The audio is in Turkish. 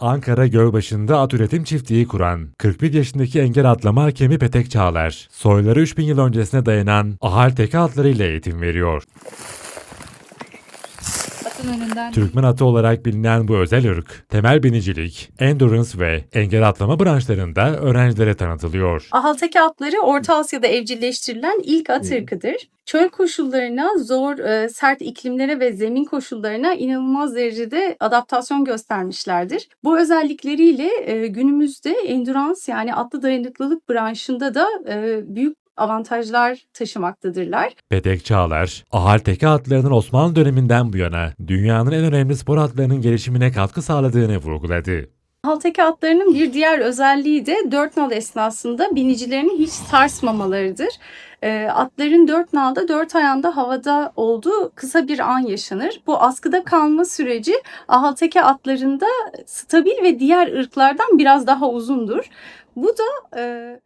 Ankara Gölbaşı'nda at üretim çiftliği kuran 41 yaşındaki engel atlama hakemi Petek Çağlar, soyları 3000 yıl öncesine dayanan ahal teke atlarıyla eğitim veriyor. Atın önünden. Türkmen atı olarak bilinen bu özel ırk, temel binicilik, endurance ve engel atlama branşlarında öğrencilere tanıtılıyor. Ahalteki atları Orta Asya'da evcilleştirilen ilk at ırkıdır. Çöl koşullarına, zor, e, sert iklimlere ve zemin koşullarına inanılmaz derecede adaptasyon göstermişlerdir. Bu özellikleriyle e, günümüzde endurance yani atlı dayanıklılık branşında da e, büyük avantajlar taşımaktadırlar. Petek Çağlar, ahal teke atlarının Osmanlı döneminden bu yana dünyanın en önemli spor atlarının gelişimine katkı sağladığını vurguladı. Halteki atlarının bir diğer özelliği de dört nal esnasında binicilerini hiç sarsmamalarıdır. E, atların dört nalda dört ayağında havada olduğu kısa bir an yaşanır. Bu askıda kalma süreci ahalteki atlarında stabil ve diğer ırklardan biraz daha uzundur. Bu da e,